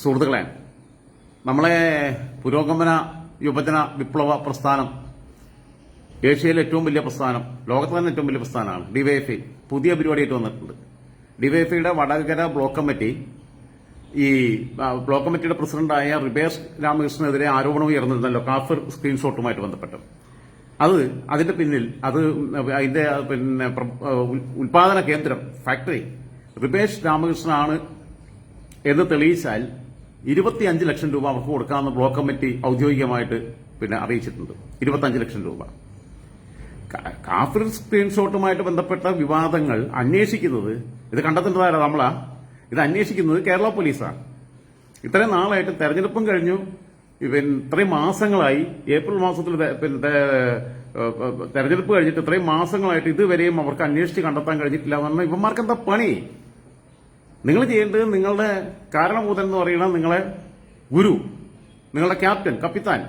സുഹൃത്തുക്കളെ നമ്മളെ പുരോഗമന യുവജന വിപ്ലവ പ്രസ്ഥാനം ഏഷ്യയിലെ ഏറ്റവും വലിയ പ്രസ്ഥാനം ലോകത്ത് തന്നെ ഏറ്റവും വലിയ പ്രസ്ഥാനമാണ് ഡിവൈഎഫ്ഐ. പുതിയ പരിപാടിയായിട്ട് വന്നിട്ടുണ്ട്. ഡിവൈഎഫ്ഐയുടെ വടകര ബ്ലോക്ക് കമ്മിറ്റി ഈ ബ്ലോക്ക് കമ്മിറ്റിയുടെ പ്രസിഡന്റായ റിബേഷ് രാമകൃഷ്ണനെതിരെ ആരോപണം ഉയർന്നിരുന്നല്ലോ കാഫർ സ്ക്രീൻഷോട്ടുമായിട്ട് ബന്ധപ്പെട്ട്. അത് അതിന്റെ പിന്നിൽ അത് അതിന്റെ പിന്നെ ഉൽപാദന കേന്ദ്രം ഫാക്ടറി റിബേഷ് രാമകൃഷ്ണനാണ് എന്ന് തെളിയിച്ചാൽ ഇരുപത്തിയഞ്ച് ലക്ഷം രൂപ അവർക്ക് കൊടുക്കാമെന്ന് ബ്ലോക്ക് കമ്മിറ്റി ഔദ്യോഗികമായിട്ട് പിന്നെ അറിയിച്ചിട്ടുണ്ട്. ഇരുപത്തിയഞ്ച് ലക്ഷം രൂപ. കാഫിർ സ്ക്രീൻഷോട്ടുമായിട്ട് ബന്ധപ്പെട്ട വിവാദങ്ങൾ അന്വേഷിക്കുന്നത് ഇത് കണ്ടെത്തേണ്ടതാരാ നമ്മളാ? ഇത് അന്വേഷിക്കുന്നത് കേരള പോലീസാണ്. ഇത്രയും നാളായിട്ട് തെരഞ്ഞെടുപ്പും കഴിഞ്ഞു. ഇത്രയും മാസങ്ങളായി ഏപ്രിൽ മാസത്തിൽ തെരഞ്ഞെടുപ്പ് കഴിഞ്ഞിട്ട് ഇത്രയും മാസങ്ങളായിട്ട് ഇതുവരെയും അവർക്ക് അന്വേഷിച്ച് കണ്ടെത്താൻ കഴിഞ്ഞിട്ടില്ല എന്ന് പറഞ്ഞാൽ ഇവന്മാർക്ക് എന്താ പണി? നിങ്ങൾ ചെയ്യേണ്ടത് നിങ്ങളുടെ കാരണഭൂതൻ എന്ന് പറയുന്നത് നിങ്ങളെ ഗുരു നിങ്ങളുടെ ക്യാപ്റ്റൻ കപ്പിത്താൻ.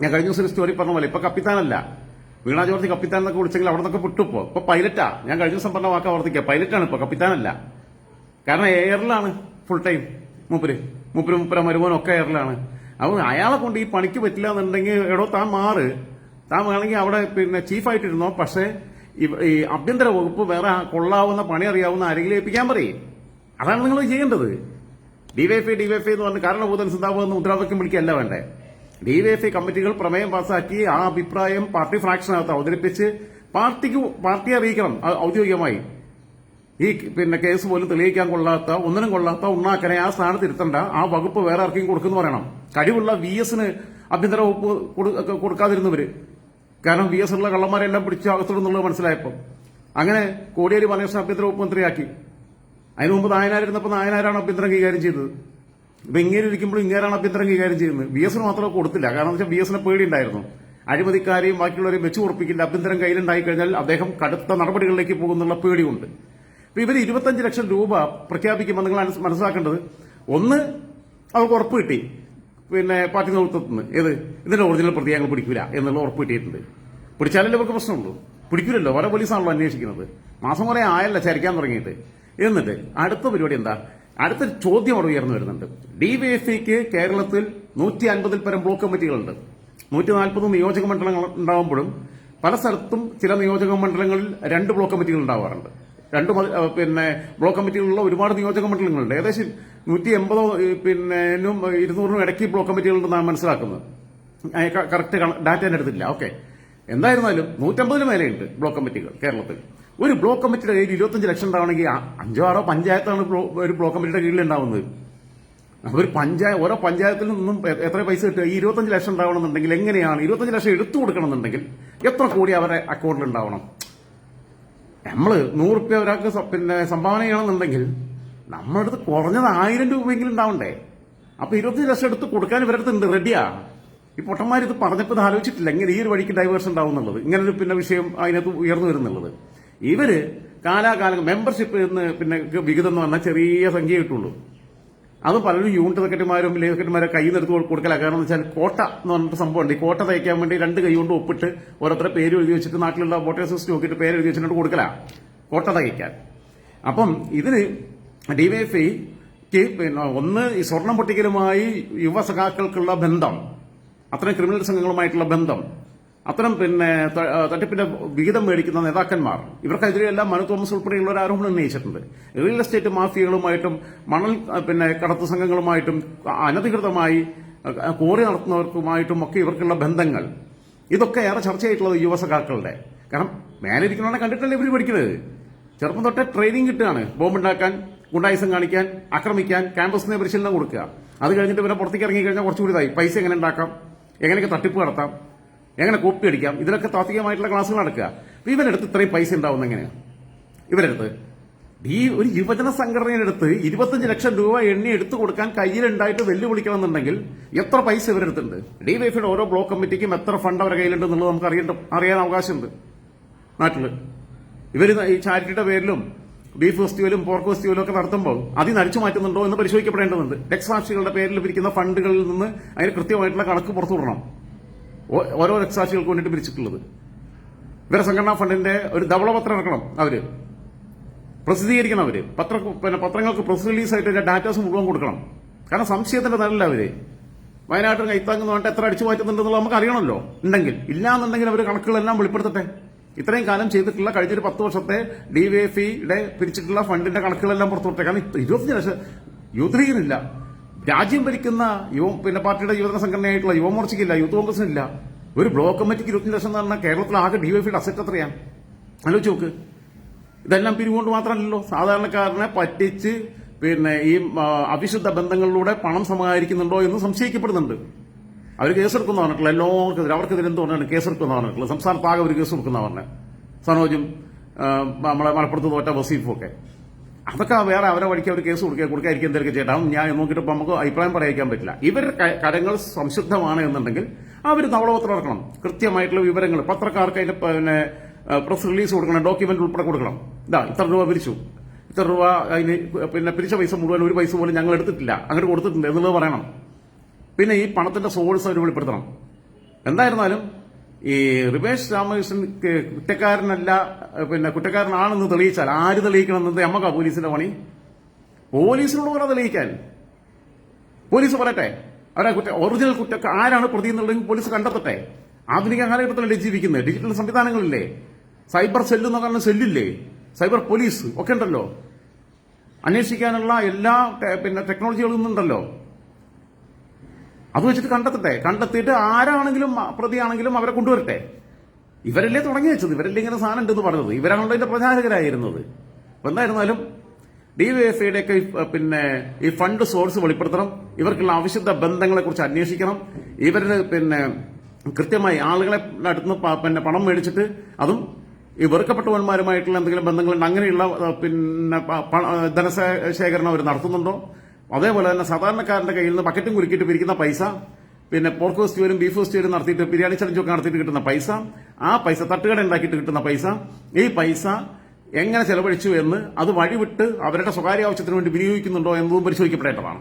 ഞാൻ കഴിഞ്ഞ ദിവസം സ്റ്റോറി പറഞ്ഞ പോലെ ഇപ്പൊ കപ്പിത്താനല്ല. വീണ ജോർജ് കപ്പിത്താൻ എന്നൊക്കെ വിളിച്ചെങ്കിൽ അവിടെ നിന്നൊക്കെ വിട്ടുപ്പോ ഇപ്പൊ പൈലറ്റാ. ഞാൻ കഴിഞ്ഞ ദിവസം പറഞ്ഞ വാക്ക് ആവർത്തിക്കുക പൈലറ്റാണ് ഇപ്പൊ കപ്പിത്താനല്ല. കാരണം എയറിലാണ് ഫുൾ ടൈം മൂപ്പര്. മൂപ്പര് മൂപ്പര ഒക്കെ എയറിലാണ്. അപ്പൊ അയാളെ കൊണ്ട് ഈ പണിക്ക് പറ്റില്ല എന്നുണ്ടെങ്കിൽ എടോ താൻ മാറ്. താൻ വേണമെങ്കിൽ അവിടെ പിന്നെ ചീഫായിട്ടിരുന്നോ പക്ഷേ ഈ ആഭ്യന്തര വകുപ്പ് വേറെ കൊള്ളാവുന്ന പണി അറിയാവുന്ന ആരെങ്കിലും ഏൽപ്പിക്കാൻ പറയും. അതാണ് നിങ്ങൾ ചെയ്യേണ്ടത്. ഡിവൈഎഫ്ഐ ഡിവൈഎഫ്ഐ എന്ന് പറഞ്ഞ് കാരണഭൂതൻ സിന്താബ് എന്ന് മുദ്രാവാക്യം വിളിക്കുകയല്ല വേണ്ടേ. ഡിവൈഎഫ്ഐ കമ്മിറ്റികൾ പ്രമേയം പാസാക്കി ആ അഭിപ്രായം പാർട്ടി ഫ്രാക്ഷനകത്ത് അവതരിപ്പിച്ച് പാർട്ടിക്ക് പാർട്ടിയെ അറിയിക്കണം ഔദ്യോഗികമായി. ഈ പിന്നെ കേസ് പോലും തെളിയിക്കാൻ കൊള്ളാത്ത ഒന്നിനും കൊള്ളാത്ത ഉണ്ണാക്കനെ ആ സ്ഥാനത്ത് ഇരുത്തണ്ട ആ വകുപ്പ് വേറെ ആർക്കും കൊടുക്കുന്നു പറയണം. കഴിവുള്ള വി എസിന് ആഭ്യന്തര വകുപ്പ് കൊടുക്കാതിരുന്നവര്. കാരണം വി എസ് ഉള്ള കള്ളന്മാരെല്ലാം പിടിച്ച് അകത്തിടുന്നുള്ളത് മനസ്സിലായപ്പോൾ അങ്ങനെ കോടിയേരി ബാലകൃഷ്ണൻ ആഭ്യന്തര വകുപ്പ് മന്ത്രിയാക്കി. അതിനു മുമ്പ് നായനായിരുന്നപ്പോൾ നായനാരാണ് അഭ്യന്തരം കൈകാര്യം ചെയ്തത്? ഇപ്പൊ ഇരിക്കുമ്പോൾ ഇങ്ങേരാണ് അഭ്യന്തരം കൈകാര്യം ചെയ്യുന്നത്? ബി എസിന് മാത്രമേ കൊടുത്തില്ല. കാരണം വെച്ചാൽ വി പേടി പേടിയുണ്ടായിരുന്നു. അഴിമതിക്കാരെയും ബാക്കിയുള്ളവരെയും വെച്ചു ഉറപ്പിക്കില്ല. അഭ്യന്തരം കയ്യിലുണ്ടായി കഴിഞ്ഞാൽ അദ്ദേഹം കടുത്ത നടപടികളിലേക്ക് പോകുന്നുള്ള പേടിയുണ്ട്. അപ്പൊ ഇവർ ഇരുപത്തഞ്ച് ലക്ഷം രൂപ പ്രഖ്യാപിക്കുമ്പോൾ നിങ്ങൾ മനസ് മനസ്സിലാക്കേണ്ടത് ഒന്ന് അവർക്ക് ഉറപ്പ് കിട്ടി. പിന്നെ പാർട്ടി നേതൃത്വത്തിൽ നിന്ന് ഏത്? ഇതിന്റെ ഒറിജിനൽ പ്രതി ഞങ്ങൾ പിടിക്കില്ല എന്നുള്ള ഉറപ്പ് കിട്ടിയിട്ടുണ്ട്. പിടിച്ചാലല്ലേ ഇവർക്ക് പ്രശ്നമുള്ളൂ. പിടിക്കില്ലല്ലോ ഓരോ പോലീസാണല്ലോ അന്വേഷിക്കുന്നത്. മാസം കുറെ ആയല്ല ചരിക്കാൻ തുടങ്ങിയിട്ട്. എന്നിട്ട് അടുത്ത പരിപാടി എന്താ? അടുത്ത ചോദ്യം അവിടെ ഉയർന്നു വരുന്നുണ്ട്. ഡിവൈഎഫ്ഐക്ക് കേരളത്തിൽ നൂറ്റി അൻപതിൽ പരം ബ്ലോക്ക് കമ്മിറ്റികളുണ്ട്. നൂറ്റി നാൽപ്പത് നിയോജക മണ്ഡലങ്ങൾ ഉണ്ടാകുമ്പോഴും പല സ്ഥലത്തും ചില നിയോജക മണ്ഡലങ്ങളിൽ രണ്ട് ബ്ലോക്ക് കമ്മിറ്റികൾ ഉണ്ടാവാറുണ്ട്. രണ്ട് പിന്നെ ബ്ലോക്ക് കമ്മിറ്റികളുള്ള ഒരുപാട് നിയോജക മണ്ഡലങ്ങളുണ്ട്. ഏകദേശം നൂറ്റി എൺപതോ പിന്നെ ഇരുന്നൂറിനും ഇടയ്ക്ക് ബ്ലോക്ക് കമ്മിറ്റികളുണ്ടെന്നാണ് മനസ്സിലാക്കുന്നത്. കറക്റ്റ് ഡാറ്റ എന്റെ അടുത്തില്ല ഓക്കെ എന്തായിരുന്നാലും നൂറ്റമ്പതിന് മേലെയുണ്ട് ബ്ലോക്ക് കമ്മിറ്റികൾ കേരളത്തിൽ. ഒരു ബ്ലോക്ക് കമ്മിറ്റിയുടെ കയ്യിൽ ഇരുപത്തഞ്ച് ലക്ഷം ഉണ്ടാവണമെങ്കിൽ അഞ്ചോ ആറോ പഞ്ചായത്താണ് ഒരു ബ്ലോക്ക് കമ്മിറ്റിയുടെ കീഴിൽ ഉണ്ടാവുന്നത്. ഒരു പഞ്ചായത്ത് ഓരോ പഞ്ചായത്തിൽ നിന്നും എത്ര പൈസ കിട്ടുക? ഈ ഇരുപത്തഞ്ച് ലക്ഷം ഉണ്ടാവണമെന്നുണ്ടെങ്കിൽ എങ്ങനെയാണ്? ഇരുപത്തഞ്ച് ലക്ഷം എടുത്തു കൊടുക്കണമെന്നുണ്ടെങ്കിൽ എത്ര കോടി അവരുടെ അക്കൗണ്ടിൽ ഉണ്ടാവണം? നമ്മൾ നൂറ് റുപ്യ ഒരാൾക്ക് പിന്നെ സംഭാവന ചെയ്യണമെന്നുണ്ടെങ്കിൽ നമ്മുടെ അടുത്ത് കുറഞ്ഞത് ആയിരം രൂപയെങ്കിലും ഉണ്ടാവണ്ടേ? അപ്പൊ ഇരുപത്തഞ്ച് ലക്ഷം എടുത്ത് കൊടുക്കാൻ ഇവരടുത്ത് ഉണ്ട് റെഡിയാ? ഈ പൊട്ടന്മാർ ഇത് പറഞ്ഞപ്പോൾ ആലോചിച്ചിട്ടില്ല. എങ്ങനെ ഈ ഒരു വഴിക്ക് ഡൈവേഴ്സ് ഉണ്ടാവും എന്നുള്ളത് ഇങ്ങനെ പിന്നെ വിഷയം അതിനകത്ത് ഉയർന്നു വരുന്നുള്ളത്. ഇവർ കാലാകാലം മെമ്പർഷിപ്പ് എന്ന് പിന്നെ വിഹിതം എന്ന് പറഞ്ഞാൽ ചെറിയ സംഖ്യ കിട്ടുള്ളൂ. അത് പലരും യൂണിറ്റ് സെക്രട്ടറിമാരും ലേബർ സെക്രട്ടറിമാരും കൈ എടുത്ത് കൊടുക്കല. കാരണം വെച്ചാൽ കോട്ട എന്ന് പറഞ്ഞിട്ട് സംഭവമുണ്ട്. ഈ കോട്ട തയ്ക്കാൻ വേണ്ടി രണ്ട് കൈ കൊണ്ട് ഒപ്പിട്ട് ഓരോരുത്തരെ പേര് എഴുതി വെച്ചിട്ട് നാട്ടിലുള്ള വോട്ടേഴ്സ് ലിസ്റ്റ് നോക്കിയിട്ട് പേര് എഴുതി വെച്ചിട്ട് കൊടുക്കല. കോട്ട തയ്ക്കാൻ. അപ്പം ഇതിന് ഡിവൈഎഫ്ഐക്ക് പിന്നെ ഒന്ന് ഈ സ്വർണം പൊട്ടിക്കലുമായി യുവസഖാക്കൾക്കുള്ള ബന്ധം. അത്തരം ക്രിമിനൽ സംഘങ്ങളുമായിട്ടുള്ള ബന്ധം. അത്തരം പിന്നെ തട്ടിപ്പിന്റെ വിഹിതം മേടിക്കുന്ന നേതാക്കന്മാർ ഇവർക്കെതിരെയെല്ലാം മനു തോമസ് ഉൾപ്പെടെയുള്ള ഒരു ആരോപണം ഉന്നയിച്ചിട്ടുണ്ട്. റിയൽ എസ്റ്റേറ്റ് മാഫിയകളുമായിട്ടും മണൽ പിന്നെ കടത്തു സംഘങ്ങളുമായിട്ടും അനധികൃതമായി കോറി നടത്തുന്നവർക്കുമായിട്ടും ഒക്കെ ഇവർക്കുള്ള ബന്ധങ്ങൾ. ഇതൊക്കെ ഏറെ ചർച്ചയായിട്ടുള്ളത് യുവസഖാക്കളുടെ. കാരണം മേലിരിക്കുന്നവരെ കണ്ടിട്ടല്ലേ ഇവർ പഠിക്കുന്നത്? ചെറുപ്പം തൊട്ടേ ട്രെയിനിങ് കിട്ടുകയാണ് ബോംബുണ്ടാക്കാൻ ഗുണ്ടായുസം കാണിക്കാൻ ആക്രമിക്കാൻ ക്യാമ്പസിനെ പരിശീലനം കൊടുക്കുക. അത് കഴിഞ്ഞിട്ട് ഇവരെ പുറത്തേക്ക് ഇറങ്ങി കഴിഞ്ഞാൽ കുറച്ചുകൂടി ഇതായി. പൈസ എങ്ങനെ ഉണ്ടാക്കാം? എങ്ങനെയൊക്കെ തട്ടിപ്പ് നടത്താം? എങ്ങനെ കോപ്പി അടിക്കാം? ഇതിലൊക്കെ താത്വികമായിട്ടുള്ള ക്ലാസ്സുകൾ നടക്കുക. അപ്പൊ ഇവരെടുത്ത് ഇത്രയും പൈസ ഉണ്ടാവുന്ന എങ്ങനെയാണ് ഇവരെടുത്ത് ഈ ഒരു യുവജന സംഘടനയുടെ ഇരുപത്തഞ്ച് ലക്ഷം രൂപ എണ്ണി എടുത്തു കൊടുക്കാൻ കയ്യിലുണ്ടായിട്ട് വെല്ലുവിളിക്കണമെന്നുണ്ടെങ്കിൽ എത്ര പൈസ ഇവരെടുത്തുണ്ട് ഡി വൈഫിയുടെ ഓരോ ബ്ലോക്ക് കമ്മിറ്റിക്കും എത്ര ഫണ്ട് അവരുടെ കയ്യിലുണ്ട് എന്നുള്ളത് നമുക്ക് അറിയേണ്ട അറിയാൻ അവകാശമുണ്ട്. നാട്ടിൽ. ഇവർ ഈ ചാരിറ്റിയുടെ പേരിലും ബീഫ് ഫെസ്റ്റിവലും പോർക്ക് ഫെസ്റ്റിവലും ഒക്കെ നടത്തുമ്പോൾ അതിൽ നടിച്ചു മാറ്റുന്നുണ്ടോ എന്ന് പരിശോധിക്കപ്പെടേണ്ടതുണ്ട്. ടെക്സ് സാക്ഷികളുടെ പേരിൽ പിരിക്കുന്ന ഫണ്ടുകളിൽ നിന്ന് അതിന് കൃത്യമായിട്ടുള്ള കണക്ക് പുറത്തു വിടണം. ഓരോ രക്തസാക്ഷികൾക്ക് വേണ്ടിയിട്ട് പിരിച്ചിട്ടുള്ളത്. ഇവരെ സംഘടനാ ഫണ്ടിന്റെ ഒരു ധവളപത്രം ഇറക്കണം അവർ. പ്രസിദ്ധീകരിക്കണം അവർ. പത്ര പിന്നെ പത്രങ്ങൾക്ക് പ്രസ് റിലീസായിട്ട് ഡാറ്റാസ് മുഴുവൻ കൊടുക്കണം. കാരണം സംശയത്തിന്റെ തരല്ല അവർ. വയനാട്ടിൽ കൈത്താങ്ങുന്ന പറഞ്ഞിട്ട് എത്ര അടിച്ചു മാറ്റുന്നുണ്ടെന്നുള്ളത് നമുക്ക് അറിയണമല്ലോ. ഉണ്ടെങ്കിൽ. ഇല്ലാന്നുണ്ടെങ്കിൽ അവർ കണക്കുകളെല്ലാം വെളിപ്പെടുത്തട്ടെ. ഇത്രയും കാലം ചെയ്തിട്ടുള്ള കഴിഞ്ഞൊരു പത്ത് വർഷത്തെ ഡി വി എഫ് ഇയുടെ പിരിച്ചിട്ടുള്ള ഫണ്ടിന്റെ കണക്കുകളെല്ലാം പുറത്തുവിട്ടെ. കാരണം ഇരുപത്തിയഞ്ച് ലക്ഷം യൂത്ത് രാജ്യം ഭരിക്കുന്ന യുവ പിന്നെ പാർട്ടിയുടെ യുവജന സംഘടനയായിട്ടുള്ള യുവമോർച്ചയ്ക്കില്ല യൂത്ത് കോൺഗ്രസിനില്ല. ഒരു ബ്ലോക്ക് കമ്മിറ്റിക്ക് ഇരുപത്തി ലക്ഷം എന്ന് പറഞ്ഞാൽ കേരളത്തിൽ ആകെ ഡിവൈഎഫിയുടെ അസറ്റ് എത്രയാണ്? ആലോചിച്ച് നോക്ക്. ഇതെല്ലാം പിരിവുകൊണ്ട് മാത്രമല്ലല്ലോ. സാധാരണക്കാരനെ പറ്റിച്ച് പിന്നെ ഈ അവിശുദ്ധ ബന്ധങ്ങളിലൂടെ പണം സമാഹരിക്കുന്നുണ്ടോ എന്ന് സംശയിക്കപ്പെടുന്നുണ്ട്. അവർ കേസെടുക്കുന്ന പറഞ്ഞിട്ടില്ല എല്ലാവർക്കെതിരെ അവർക്കെതിരെ എന്ത് പറഞ്ഞാണ് കേസെടുക്കുന്ന പറഞ്ഞിട്ടുള്ളത്. സംസ്ഥാനത്താകെ ഒരു കേസ് കൊടുക്കുന്ന പറഞ്ഞത്. സനോജും നമ്മളെ മലപ്പുറത്ത് തോറ്റ വസീഫും ഒക്കെ. അതൊക്കെ വേറെ അവരെ വഴിക്ക് അവർ കേസ് കൊടുക്കുക കൊടുക്കാതിരിക്കും എന്തൊക്കെ ചേട്ടാ ഞാൻ നോക്കിയിട്ട് ഇപ്പം നമുക്ക് അഭിപ്രായം പറയാൻ പറ്റില്ല. ഇവരുടെ കരങ്ങൾ സംശുദ്ധമാണ് എന്നുണ്ടെങ്കിൽ അവർ നവളപത്രം ഇറക്കണം കൃത്യമായിട്ടുള്ള വിവരങ്ങൾ. പത്രക്കാർക്ക് അതിന്റെ പിന്നെ പ്രസ് റിലീസ് കൊടുക്കണം. ഡോക്യുമെന്റ് ഉൾപ്പെടെ കൊടുക്കണം. ഇതാ ഇത്ര രൂപ പിരിച്ചു. ഇത്ര രൂപ അതിന് പിന്നെ പിരിച്ച പൈസ മുഴുവൻ ഒരു പൈസ പോലും ഞങ്ങൾ എടുത്തിട്ടില്ല. അങ്ങോട്ട് കൊടുത്തിട്ടുണ്ട് എന്നുള്ളത് പറയണം. പിന്നെ ഈ പണത്തിന്റെ സോഴ്സ് അവർ വെളിപ്പെടുത്തണം. എന്തായിരുന്നാലും ഈ റിവേഷ് രാമകൃഷ്ണൻ കുറ്റക്കാരനല്ല പിന്നെ കുറ്റക്കാരനാണെന്ന് തെളിയിച്ചാൽ ആര് തെളിയിക്കണം എന്നത് നമ്മക്കാ പോലീസിന്റെ പണി. പോലീസിനോട് പറ തെളിയിക്കാൻ. പോലീസ് പറയട്ടെ അവരെ കുറ്റ ഒറിജിനൽ കുറ്റ ആരാണ് പ്രതി എന്നുള്ളതെങ്കിൽ പോലീസ് കണ്ടെത്തട്ടെ. ആധുനിക കാലഘട്ടത്തിലല്ലേ ജീവിക്കുന്നത്? ഡിജിറ്റൽ സംവിധാനങ്ങളില്ലേ? സൈബർ സെല്ല് എന്ന് പറഞ്ഞ സെല്ലില്ലേ? സൈബർ പോലീസ് ഒക്കെ ഉണ്ടല്ലോ. അന്വേഷിക്കാനുള്ള എല്ലാ പിന്നെ ടെക്നോളജികളും ഇന്നുണ്ടല്ലോ അത് വെച്ചിട്ട് കണ്ടെത്തട്ടെ. കണ്ടെത്തിയിട്ട് ആരാണെങ്കിലും പ്രതിയാണെങ്കിലും അവരെ കൊണ്ടുവരട്ടെ. ഇവരല്ലേ തുടങ്ങി വെച്ചത്? ഇവരല്ലേ ഇങ്ങനെ സാധനം ഉണ്ടെന്ന് പറഞ്ഞത്? ഇവരാണല്ലോ ഇതിന്റെ പ്രചാരകരായിരുന്നത്. അപ്പൊ എന്തായിരുന്നാലും ഡി ഒക്കെ ഈ, പിന്നെ ഈ ഫണ്ട് സോഴ്സ് വെളിപ്പെടുത്തണം. ഇവർക്കുള്ള ആവശ്യത ബന്ധങ്ങളെ കുറിച്ച് അന്വേഷിക്കണം. ഇവരുടെ പിന്നെ കൃത്യമായി ആളുകളെ അടുത്ത് പിന്നെ പണം മേടിച്ചിട്ട് അതും ഈ വെറുക്കപ്പെട്ടവന്മാരുമായിട്ടുള്ള എന്തെങ്കിലും ബന്ധങ്ങളുണ്ട് അങ്ങനെയുള്ള പിന്നെ ധനശേഖരണം അവർ നടത്തുന്നുണ്ടോ? അതേപോലെ തന്നെ സാധാരണക്കാരന്റെ കയ്യിൽ നിന്ന് ബക്കറ്റും കുലുക്കിയിട്ട് പിരിക്കുന്ന പൈസ പിന്നെ പോർക്ക് ഫെസ്റ്റിവലും ബീഫ് ഫെസ്റ്റിവലും നടത്തിയിട്ട് ബിരിയാണി ചലഞ്ചൊക്കെ നടത്തിയിട്ട് കിട്ടുന്ന പൈസ ആ പൈസ തട്ടുകട ഉണ്ടാക്കിയിട്ട് കിട്ടുന്ന പൈസ ഈ പൈസ എങ്ങനെ ചെലവഴിച്ചു എന്ന് അത് വഴിവിട്ട് അവരുടെ സ്വകാര്യ ആവശ്യത്തിന് വേണ്ടി വിനിയോഗിക്കുന്നുണ്ടോ എന്നതും പരിശോധിക്കപ്പെടേണ്ടതാണ്.